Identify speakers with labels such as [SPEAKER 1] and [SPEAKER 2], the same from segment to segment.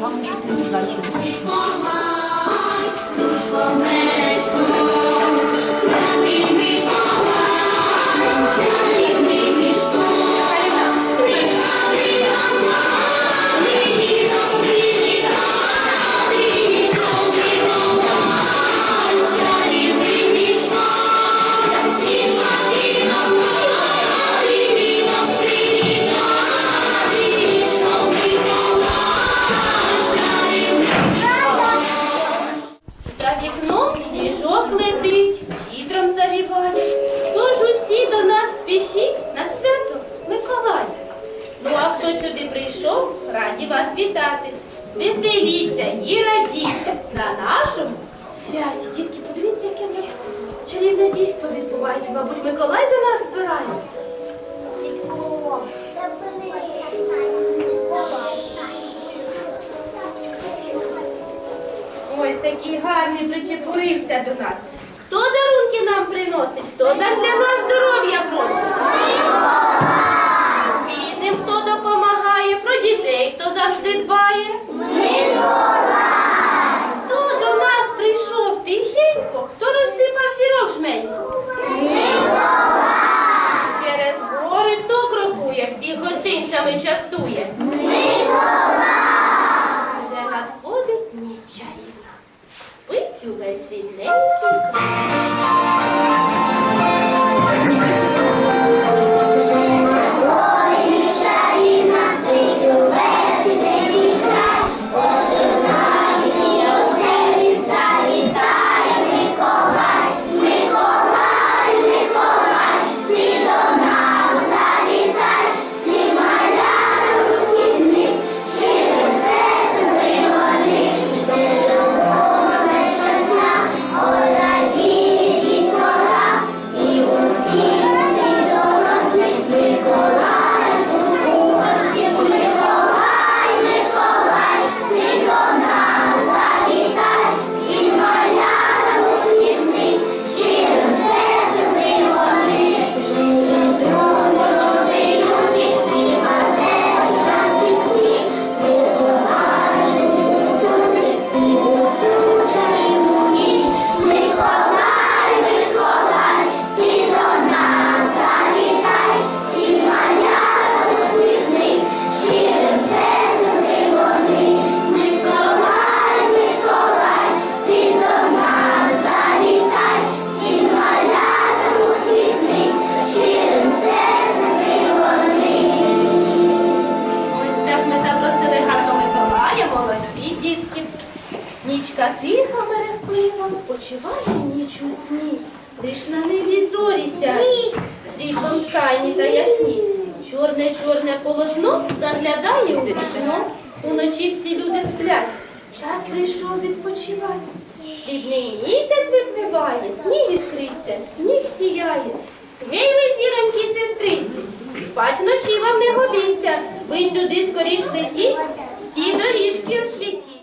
[SPEAKER 1] Главное, не дальше.
[SPEAKER 2] Прийшов, раді вас вітати. Веселіться і радійте на нашому святі. Дітки, подивіться, яке в нас чарівне дійство відбувається. Мабуть, Миколай до нас збирається. Ось такий гарний причепурився до нас. Хто дарунки нам приносить? Хто дар для нас здоров'я просить? Бідним хто допомагає, про дітей хто завжди дбає. Хто Чорне-чорне полотно заглядає у вікно. Уночі всі люди сплять. Час прийшов відпочивати. Срібний місяць випливає, сніг іскриться, сніг сіяє. Гей ви, зіронькі сестриці, спать вночі вам не годиться. Ви сюди скоріш летіть, всі доріжки освітіть.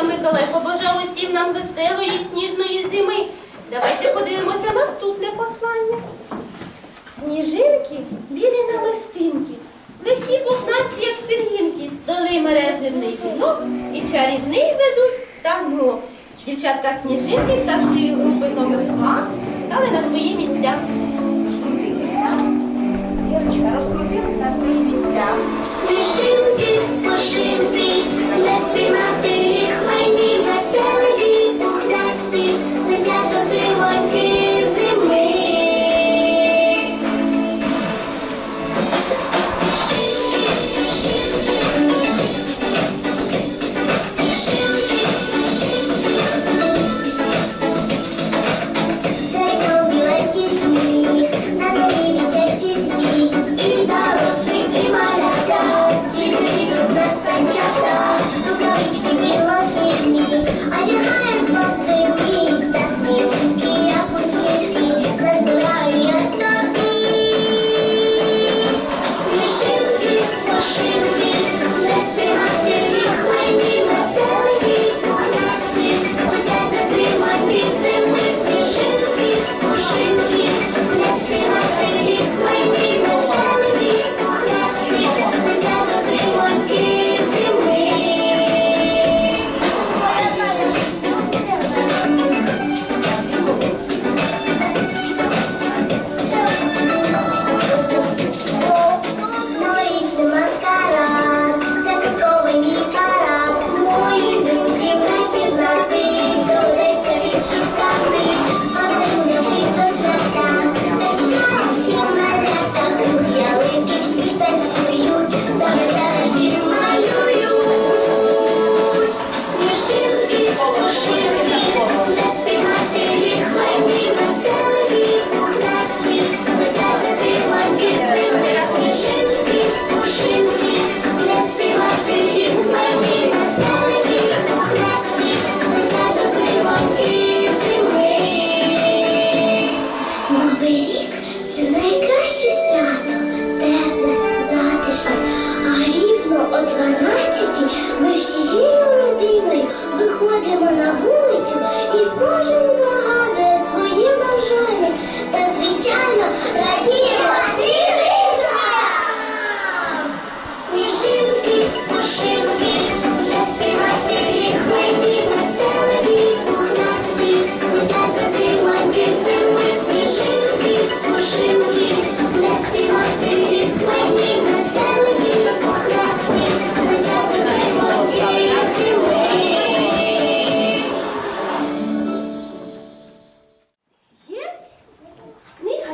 [SPEAKER 1] Свята Миколай побажав усім нам веселої, сніжної зими. Давайте подивимося на наступне послання. Сніжинки білі на мистинки, легкі пухнасті, як пір'їнки, столи мережевний вінок і чарівний ведуть танок. Дівчатка сніжинки старшої групи номер 2 стали на свої місця. Розкрутилися. Дівчатка розкрутилися на свої місця.
[SPEAKER 2] Сніжинки, пошинки, не співати.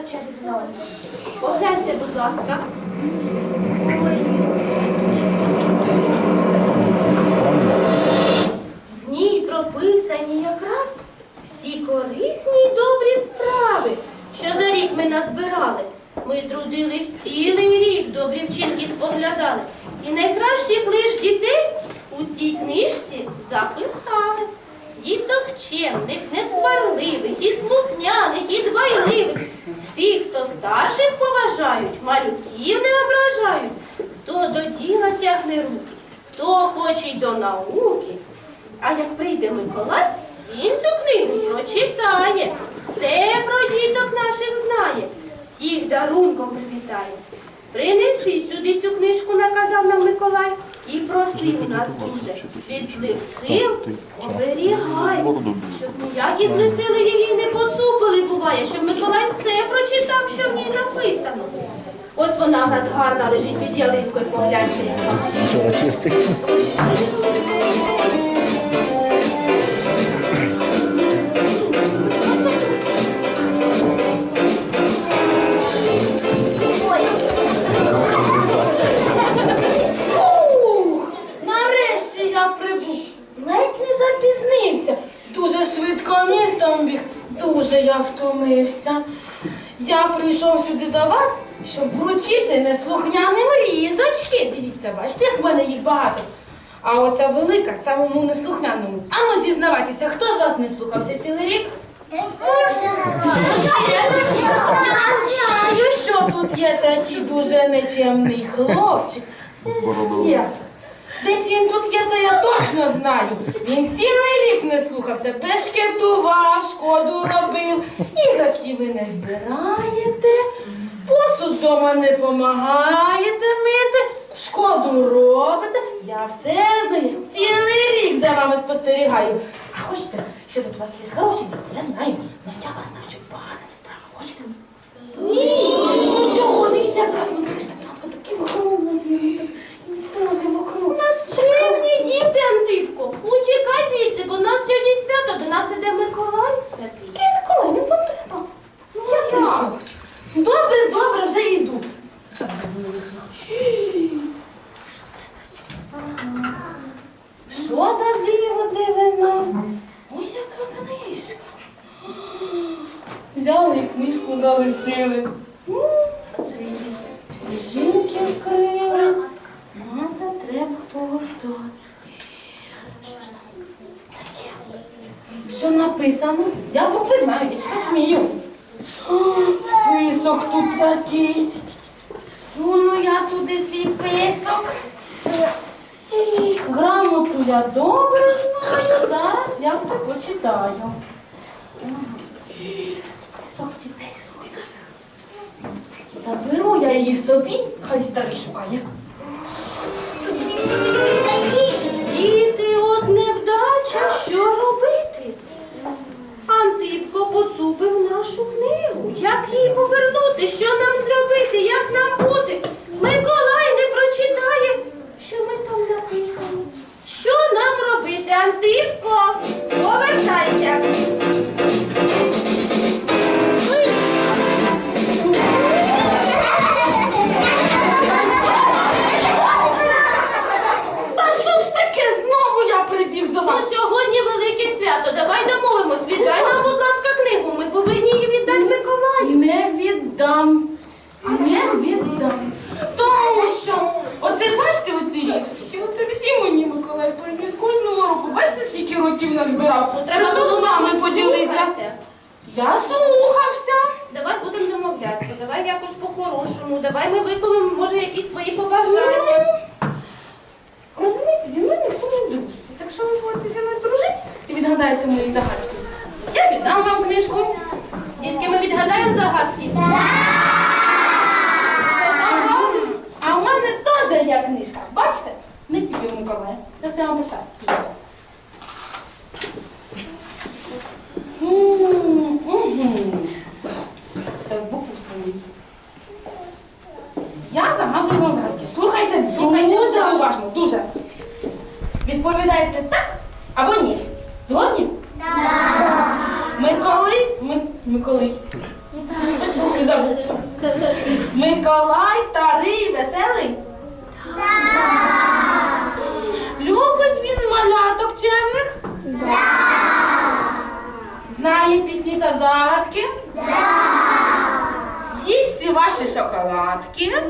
[SPEAKER 1] Книга чарівна. Погляньте, будь ласка. В ній прописані якраз всі корисні й добрі справи, що за рік ми назбирали. Ми ж трудились цілий рік, добрі вчинки споглядали. І найкращих лиш дітей у цій книжці записали. Діток чемних, несварливих, і слухняних, і дбайливих. Всіх, хто старших поважають, малюків не ображають, хто до діла тягне русь, хто хоче й до науки. А як прийде Миколай, він цю книгу прочитає, все про діток наших знає, всіх дарунком привітає. Принеси сюди цю книжку, наказав нам Миколай, і просив нас дуже від злих сил оберігай, щоб ніякі злі сили її не поцупили, буває, щоб Миколай все прочитав, що в ній написано. Ось вона в нас гарна лежить під ялинкою, погляньте.
[SPEAKER 3] Нарешті я прибув. Запізнився. Дуже швидко містом біг, дуже я втомився. Я прийшов сюди до вас, щоб вручити неслухняним різочки. Дивіться, бачите, як в мене їх багато. А оця велика самому неслухняному. Ану, зізнавайтеся, хто з вас не слухався цілий рік? Знаю, що тут є такий дуже нечемний хлопчик. Є. Десь він тут є, це я точно знаю. Він цілий рік не слухався, бешкетував, шкоду робив. Іграшки ви не збираєте, посуд вдома не помагаєте мити, шкоду робите. Я все знаю. Цілий рік за вами спостерігаю. А хочете, що тут у вас є хороші діти, я знаю. Ну я вас навчу поганим справам. Хочете? Ні. Ну чого? Дивіться, яка знакашна Миранко, такі вокруг нас так. Так, вокруг.
[SPEAKER 1] Чимні діти, Антипко, утікай звідси, бо нас сьогодні свято, до нас іде Миколай святий.
[SPEAKER 3] Який Миколай, не потреба. Я прийшов. Добре, добре, вже йду. Що за диво дивина? Ой, яка книжка. Взяли і книжку залишили. Почитаю. Список дітей згодних. Заберу я її собі, хай старий шукає.
[SPEAKER 1] Діти, от невдача, що робити? Антипко поцупив нашу книгу. Як її повернути? Що нам зробити? Як нам бути? Миколай не прочитає, що ми там написано. Що Антипко? Повертайся.
[SPEAKER 3] Відгадаєте мої загадки. Я віддам вам книжку.
[SPEAKER 1] Дітки, ми відгадаємо загадки?
[SPEAKER 3] А у мене теж є книжка. Бачите? Не тільки у Миколая. Я все вам писав. Зараз букву вспомню. Я загадую вам загадки. Слухайте дуже уважно, дуже. Відповідайте так або ні. Згодні? Миколи. Ми, Миколий. Не забувся. Миколай старий, веселий? Любить він маляток чемних? Знає пісні та загадки? З'їсть ваші шоколадки?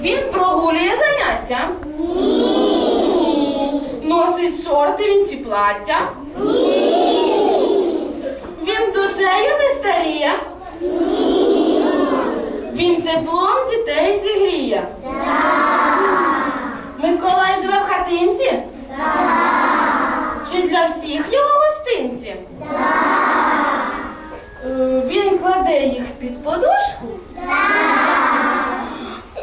[SPEAKER 3] Він прогулює заняття? Носить шорти він чи плаття? Він душею не старіє? Він теплом дітей зігріє? Миколай живе в хатинці? Чи для всіх його гостинці? Е, Він кладе їх під подушку?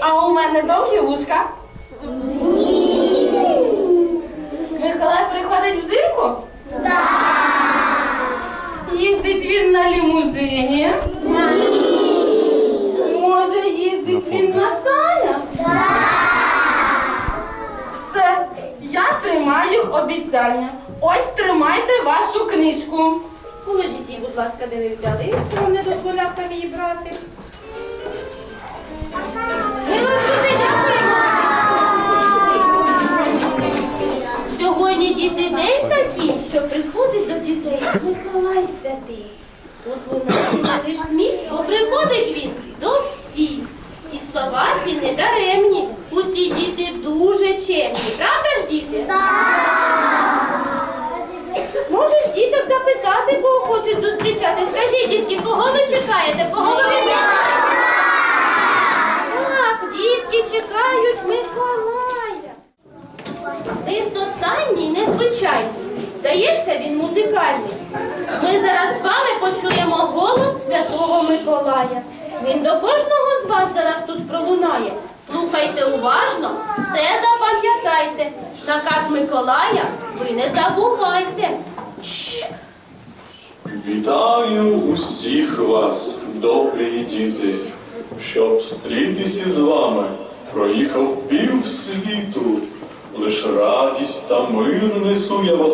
[SPEAKER 3] А у мене довгі вушка? Миколай приходить взимку? Їздить він на лімузині? Може, їздить він на санях? Все, я тримаю обіцяння. Ось тримайте вашу книжку.
[SPEAKER 1] Положіть її, будь ласка, де ви взяли, вам не дозволяв там її брати. Святий. От вона лиш сміх, то приходить він до всіх. І слова ці не даремні. Усі діти дуже чемні. Правда ж, діти? Можеш діток запитати, кого хочуть зустрічати. Скажіть, дітки, кого ви чекаєте? Кого ви? Так, дітки чекають Миколая. Лист останній незвичайний. Здається, він музикальний. Ми зараз з вами почуємо голос святого Миколая. Він до кожного з вас зараз тут пролунає. Слухайте уважно, все запам'ятайте. Наказ Миколая ви не забувайте.
[SPEAKER 4] Вітаю усіх вас, добрі діти, щоб встрітися з вами, проїхав пів світу. Лиш радість та мир несу я в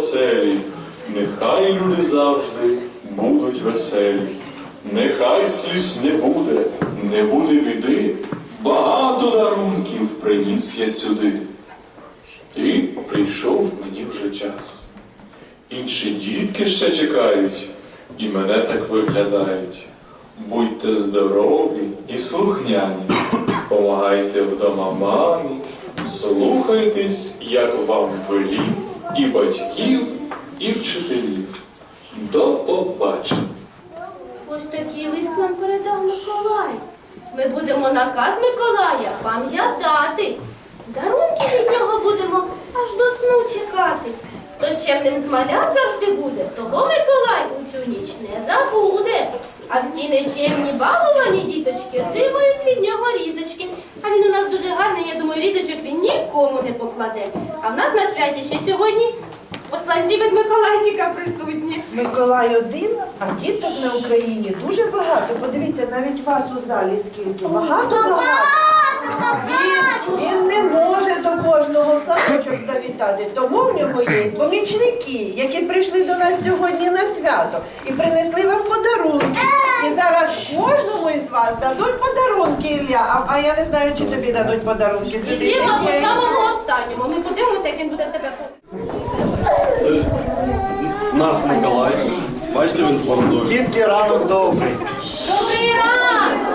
[SPEAKER 4] нехай люди завжди будуть веселі. Нехай сліз не буде, не буде біди, багато дарунків приніс я сюди. І прийшов мені вже час. Інші дітки ще чекають і мене так виглядають. Будьте здорові і слухняні, помагайте вдома мамі, слухайтесь, як вам велів, і батьків, і вчителів. До побачення.
[SPEAKER 1] Ось такий лист нам передав Миколай. Ми будемо наказ Миколая пам'ятати. Дарунки від нього будемо аж до сну чекати. Хто чемним з малят завжди буде, того Миколай у цю ніч не забуде. А всі нечемні баловані діточки отримують від нього різочки. А він у нас дуже гарний, я думаю, різочок він нікому не покладе. А в нас на святі ще сьогодні посланці від Миколайчика присутні.
[SPEAKER 5] Миколай один, а діток на Україні дуже багато. Подивіться, навіть вас у залі скільки. Багато багато. Він, він не може до кожного в садочок завітати, тому в нього є помічники, які прийшли до нас сьогодні на свято і принесли вам подарунки. І зараз кожному із вас дадуть подарунки, Ілля. А, а я не знаю, чи тобі дадуть подарунки. Святий
[SPEAKER 1] Ідемо по самому останньому. Ми подивимося, як він буде себе поводити.
[SPEAKER 6] Наш Миколай. Бачите, він бородою.
[SPEAKER 7] Дітки ранок добрий.
[SPEAKER 1] Добрий ранок!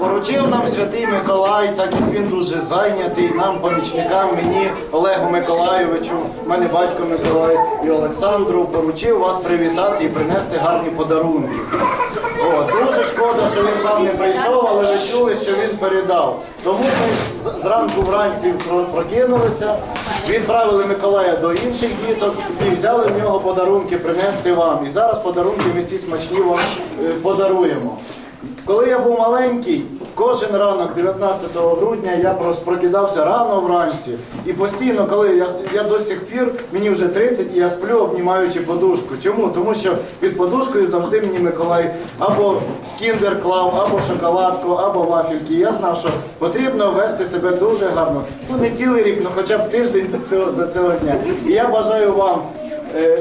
[SPEAKER 7] Поручив нам святий Миколай, так як він дуже зайнятий, нам, помічникам, мені, Олегу Миколайовичу, мене батько Миколай і Олександру, поручив вас привітати і принести гарні подарунки. О, дуже шкода, що він сам не прийшов, але ви чули, що він передав. Тому ми зранку вранці про- прокинулися, відправили Миколая до інших діток і взяли в нього подарунки принести вам. І зараз подарунки ми ці смачні вам е, подаруємо. Коли я був маленький, кожен ранок, 19 грудня, я прокидався рано вранці. І постійно, коли я, я до сих пір, мені вже 30, і я сплю, обнімаючи подушку. Чому? Тому що під подушкою завжди мені Миколай або кіндер клав, або шоколадку, або вафельки. Я знав, що потрібно вести себе дуже гарно. Ну не цілий рік, ну хоча б тиждень до цього, до цього дня. І я бажаю вам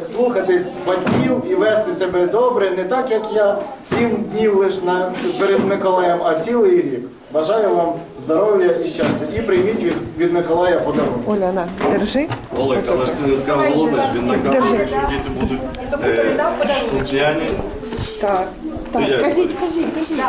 [SPEAKER 7] слухатись батьків і вести себе добре, не так, як я сім днів лише на, перед Миколаєм, а цілий рік. Бажаю вам здоров'я і щастя. І прийміть від, від Миколая подарунок.
[SPEAKER 5] Оля, на, держи.
[SPEAKER 6] Олег, але ж ти не сказав Володимир, він не каже, якщо діти будуть е, слухняні.
[SPEAKER 5] Так.
[SPEAKER 6] то як?
[SPEAKER 5] Кажіть, кажіть, кажіть.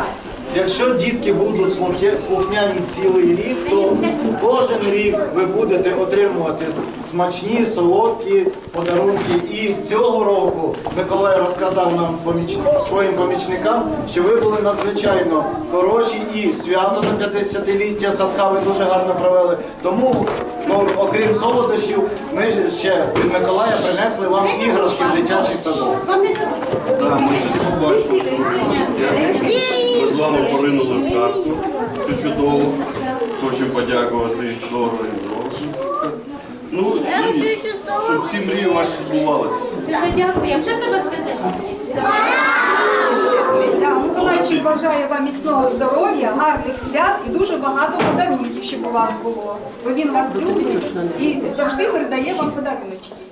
[SPEAKER 7] Якщо дітки будуть слухня- слухняні цілий рік, то кожен рік ви будете отримувати смачні, солодкі подарунки. І цього року Миколай розказав нам поміч... своїм помічникам, що ви були надзвичайно хороші і свято на 50-ліття садка ви дуже гарно провели. Тому, ну, окрім солодощів, ми ще від Миколая принесли вам іграшки в дитячий садок.
[SPEAKER 1] Вам не дадуть.
[SPEAKER 6] Да, ми сьогодні побачили, що ви є. Ми з вами поринули в казку. Цю чудову. Хочу подякувати дорого і дорого. Ну, і щоб всі мрії ваші збувалися.
[SPEAKER 1] Дуже дякуємо. Що треба сказати?
[SPEAKER 8] Да, Миколайчик бажає вам міцного здоров'я, гарних свят і дуже багато подарунків, щоб у вас було. Бо він вас любить і завжди передає вам подаруночки.